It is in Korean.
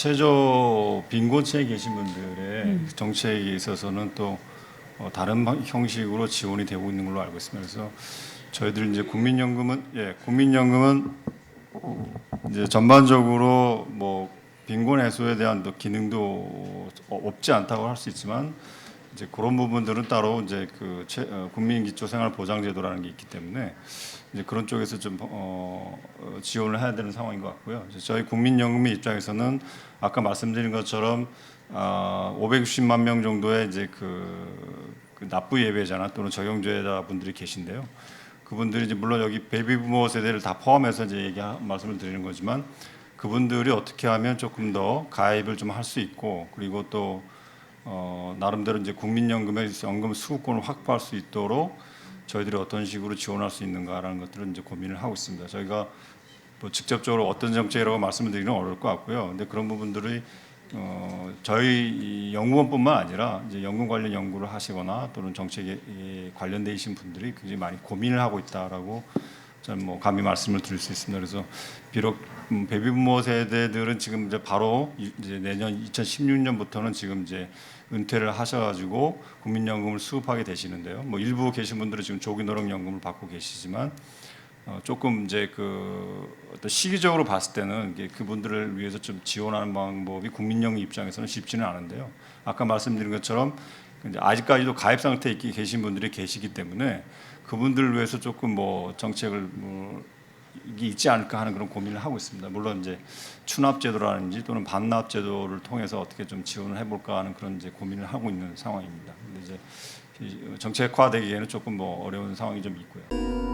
최저 빈곤층에 계신 분들의 정책에 있어서는 또 어, 다른 방- 형식으로 지원이 되고 있는 걸로 알고 있습니다. 그래서 저희들 이제 국민연금은 예, 국민연금은 이제 전반적으로 뭐 빈곤 해소에 대한 또 기능도 어, 없지 않다고 할 수 있지만 이제 그런 부분들은 따로 이제 그 최, 어, 국민 기초 생활 보장 제도라는 게 있기 때문에 이제 그런 쪽에서 좀 어, 어, 지원을 해야 되는 상황인 것 같고요. 저희 국민연금의 입장에서는 아까 말씀드린 것처럼 아, 560만 명 정도의 이제 그, 그 납부 예외자나 또는 적용죄자 분들이 계신데요. 그분들이 이제 물론 여기 베이비 부모 세대를 다 포함해서 이제 얘기 말씀을 드리는 거지만 그분들이 어떻게 하면 조금 더 가입을 좀 할 수 있고 그리고 또 어, 나름대로 이제 국민연금의 연금 수급권을 확보할 수 있도록 저희들이 어떤 식으로 지원할 수 있는가라는 것들을 이제 고민을 하고 있습니다. 저희가 뭐 직접적으로 어떤 정책이라고 말씀을 드리기는 어려울 것 같고요. 근데 그런 부분들이 어, 저희 이 연구원뿐만 아니라 이제 연금 관련 연구를 하시거나 또는 정책에 계신 분들이 굉장히 많이 고민을 하고 있다라고 뭐 감히 말씀을 드릴 수 있습니다. 그래서 비록 음, 베이비부모 세대들은 지금 이제 바로 이- 이제 내년 2016년부터는 지금 이제 은퇴를 하셔가지고 국민연금을 수급하게 되시는데요. 뭐 일부 계신 분들은 지금 조기 노령연금을 받고 계시지만 어, 조금 이제 그 어떤 시기적으로 봤을 때는 그분들을 위해서 좀 지원하는 방법이 국민연금 입장에서는 쉽지는 않은데요. 아까 말씀드린 것처럼 아직까지도 가입 상태에 있- 계신 분들이 계시기 때문에 그분들을 위해서 조금 뭐 정책을 뭐 있지 않을까 하는 그런 고민을 하고 있습니다. 물론 이제 추납 제도라든지 또는 반납 제도를 통해서 어떻게 좀 지원을 해볼까 하는 그런 이제 고민을 하고 있는 상황입니다. 근데 이제 이 정책화되기에는 조금 뭐 어려운 상황이 좀 있고요.